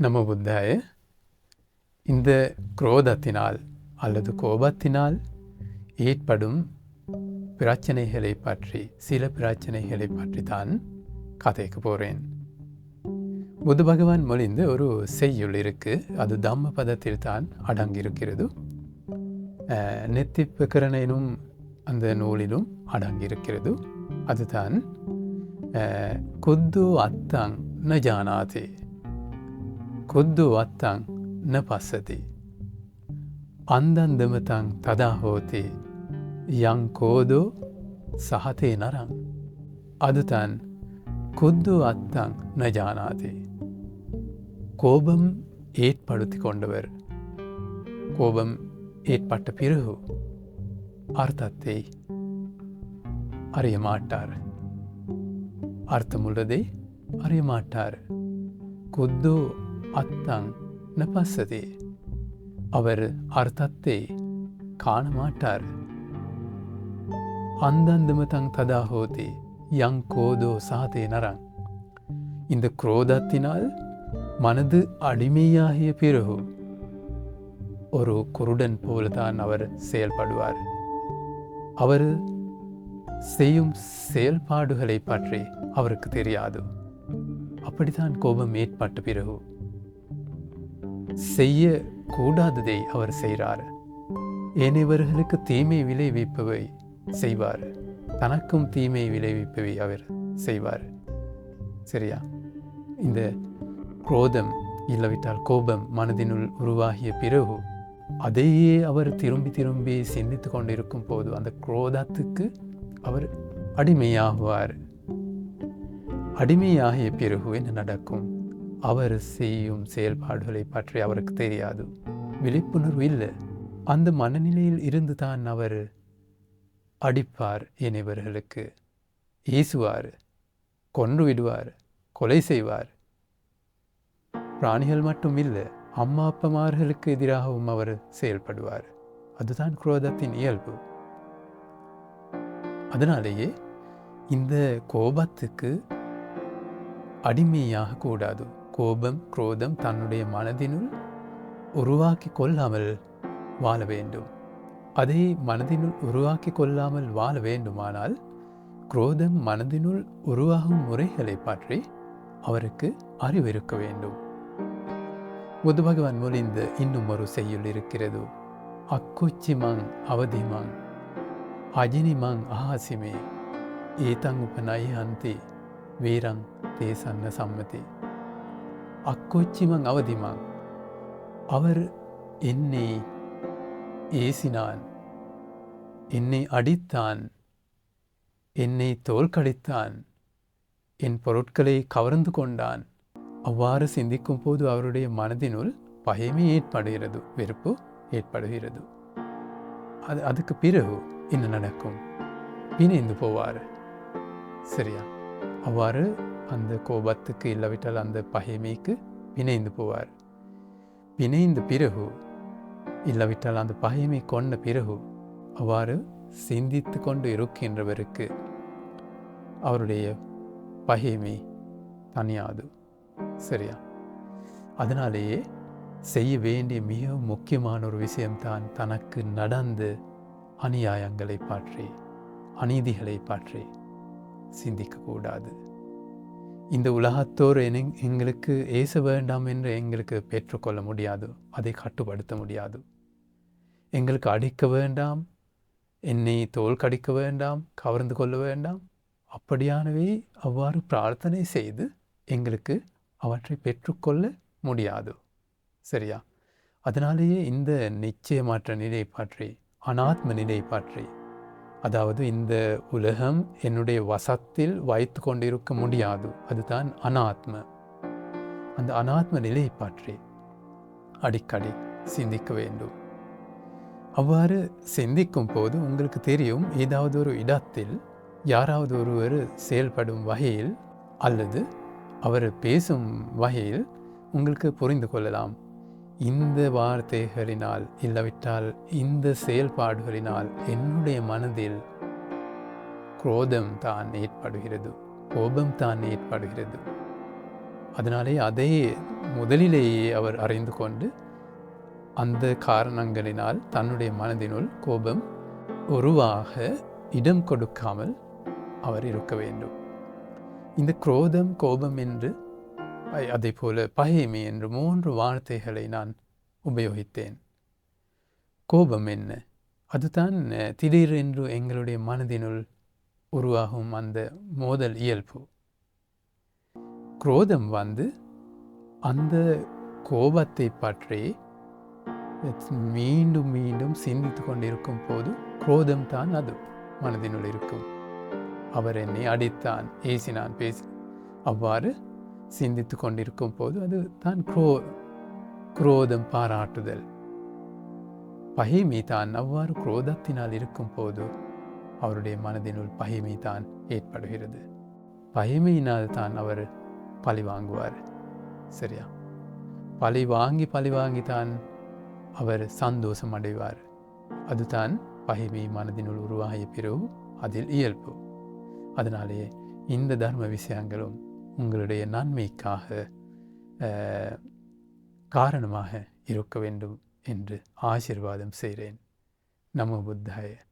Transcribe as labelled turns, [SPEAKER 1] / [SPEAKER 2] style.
[SPEAKER 1] நம்ம புத்தாய இந்த குரோதத்தினால் அல்லது கோபத்தினால் ஏற்படும் பிரச்சனைகளை பற்றி சில பிரச்சனைகளை பற்றி தான் கதைக்கு போகிறேன் புத்த பகவான் மொழிந்து ஒரு செய்யுள் இருக்கு. அது தம்ம பதத்தில் தான் அடங்கியிருக்கிறது. அஹ், நெத்திப்பக்கரன் அந்த நூலிலும் அடங்கியிருக்கிறது. அதுதான் குத்து அத்தங் ந ஜானாதே. குத்து அத்தங் ந பசதி அந்தந்தமதங் ததா ஹோதி யங் கோதோ சஹதே நரங் அதுதான் குத்து அத்தங் ந ஜானாதி கோபம் ஏற்படுத்தி கொண்டவர் கோபம் ஏற்பட்ட பிறகு அர்த்தத்தை அறிய மாட்டார் அர்த்தமுள்ளதை அறிய மாட்டார் குத்து அத்தங் ந அவர் அர்த்தத்தை காண மாட்டார் அந்தந்தம தங் ததா ஹோதி யங் கோதோ சாதே நரங். இந்த குரோதத்தினால் மனது அடிமையாகிய பிறகு ஒரு குருடன் போலதான் அவர் செயல்படுவார். அவர் செய்யும் செயல்பாடுகளை பற்றி அவருக்கு தெரியாது. அப்படித்தான் கோபம் ஏற்பட்ட பிறகு செய்ய கூடாததை அவர் செய்கிறார். ஏனையவர்களுக்கு தீமை விளைவிப்பவை செய்வார். தனக்கும் தீமை விளைவிப்பவை அவர் செய்வார். சரியா? இந்த குரோதம் இல்லாவிட்டால் கோபம் மனதினுள் உருவாகிய பிறகு அதையே அவர் திரும்பி திரும்பி சிந்தித்து கொண்டிருக்கும் போது அந்த குரோதத்துக்கு அவர் அடிமையாகுவார். அடிமையாகிய பிறகு என்ன நடக்கும்? அவர் செய்யும் செயல்பாடுகளை பற்றி அவருக்கு தெரியாது. விழிப்புணர்வு இல்லை. அந்த மனநிலையில் இருந்து தான் அவர் அடிப்பார் இனிவர்களுக்கு ஈசுவார் கொன்று விடுவார் கொலை செய்வார். பிராணிகள் மட்டும் இல்லை அம்மா அப்பமார்களுக்கு எதிராகவும் அவர் செயல்படுவார். அதுதான் குரோதத்தின் இயல்பு. அதனாலேயே இந்த கோபத்துக்கு அடிமையாக கூடாது. கோபம் குரோதம் தன்னுடைய மனதினுள் உருவாக்கி கொள்ளாமல் வாழ வேண்டும். அதை மனதினுள் உருவாக்கி கொள்ளாமல் வாழ வேண்டுமானால் குரோதம் மனதினுள் உருவாகும் முறைகளை பற்றி அவருக்கு அறிவிருக்க வேண்டும். புத்த பகவான் மொழிந்த இன்னும் ஒரு செய்யுள் இருக்கிறது. அக்குச்சி மங் அஜினி அஜினிமங் அஹாசிமே ஏதங் உபநய அந்தி வீரங் தேசன்ன சம்மதி. அக்கோச்சிமங் அவதிமங் அவர் என்னை ஏசினான். என்னை அடித்தான். என்னை தோல்கடித்தான் என் பொருட்களை கவர்ந்து கொண்டான். அவ்வாறு சிந்திக்கும் போது அவருடைய மனதினுள் பயமே ஏற்படுகிறது வெறுப்பு ஏற்படுகிறது. அது அதுக்கு பிறகு என்ன நடக்கும்? பிணைந்து போவார். சரியா? அவ்வாறு அந்த கோபத்துக்கு இல்லாவிட்டால் அந்த பகைமைக்கு பிணைந்து போவார். பிணைந்த பிறகு இல்லாவிட்டால் அந்த பகைமை கொண்ட பிறகு அவ்வாறு சிந்தித்து கொண்டு இருக்கின்றவருக்கு அவருடைய பகைமை தனியாது. சரியா? அதனாலேயே செய்ய வேண்டிய மிக முக்கியமான ஒரு விஷயம்தான் தனக்கு நடந்த அநியாயங்களை பற்றி அநீதிகளை பற்றி சிந்திக்கக்கூடாது இந்த உலகத்தோர் என- எங்களுக்கு ஏச வேண்டாம் என்று எங்களுக்கு பெற்றுக்கொள்ள முடியாது அதை கட்டுப்படுத்த முடியாது. எங்களுக்கு அடிக்க வேண்டாம் என்னை தோல் கடிக்க வேண்டாம் கவர்ந்து கொள்ள வேண்டாம். அப்படியானவை அவ்வாறு பிரார்த்தனை செய்து எங்களுக்கு அவற்றை பெற்றுக்கொள்ள முடியாது. சரியா? அதனாலேயே இந்த நிச்சயமற்ற நிலை பற்றி அனாத்ம நிலை பற்றி அதாவது இந்த உலகம் என்னுடைய வசத்தில் வைத்து கொண்டிருக்க முடியாது. அதுதான் அனாத்ம. அந்த அனாத்ம நிலையை பற்றி அடிக்கடி சிந்திக்க வேண்டும். அவ்வாறு சிந்திக்கும் போது உங்களுக்கு தெரியும் ஏதாவது ஒரு இடத்தில் யாராவது ஒருவர் செயல்படும் வகையில் அல்லது அவர் பேசும் வகையில் உங்களுக்கு புரிந்து கொள்ளலாம். இந்த வார்த்தைகளினால் இல்லாவிட்டால் இந்த செயல்பாடுகளினால் என்னுடைய மனதில் குரோதம் தான் ஏற்படுகிறது கோபம் தான் ஏற்படுகிறது. அதனாலே அதை முதலிலேயே அவர் அறிந்து கொண்டு அந்த காரணங்களினால் தன்னுடைய மனதினுள் கோபம் உருவாக இடம் கொடுக்காமல் அவர் இருக்க வேண்டும். இந்த குரோதம் கோபம் என்று அதே போல பகைமை என்று மூன்று வார்த்தைகளை நான் உபயோகித்தேன். கோபம் என்ன? அதுதான் திடீரென்று எங்களுடைய மனதினுள் உருவாகும் அந்த மோதல் இயல்பு. குரோதம் வந்து அந்த கோபத்தை பற்றி மீண்டும் மீண்டும் சிந்தித்து கொண்டிருக்கும் போது குரோதம் தான் அது மனதினுள் இருக்கும். அவர் என்னை அடித்தான் ஏசினான் பேசி அவ்வாறு சிந்தித்து கொண்டிருக்கும் போது அது தான் குரோ குரோதம் பாராட்டுதல். பகைமை தான் அவ்வாறு குரோதத்தினால் இருக்கும் போது அவருடைய மனதினுள் பகைமை தான் ஏற்படுகிறது. பகைமையினால் தான் அவர் பழி வாங்குவார். சரியா? பழி வாங்கி பழி வாங்கி தான் அவர் சந்தோஷம் அடைவார். அதுதான் பகைமை மனதினுள் உருவாகிய பிறகு அதில் இயல்பு. அதனாலேயே இந்த தர்ம விஷயங்களும் உங்களுடைய நன்மைக்காக காரணமாக இருக்க வேண்டும் என்று ஆசிர்வாதம் செய்கிறேன். நம புத்தாய.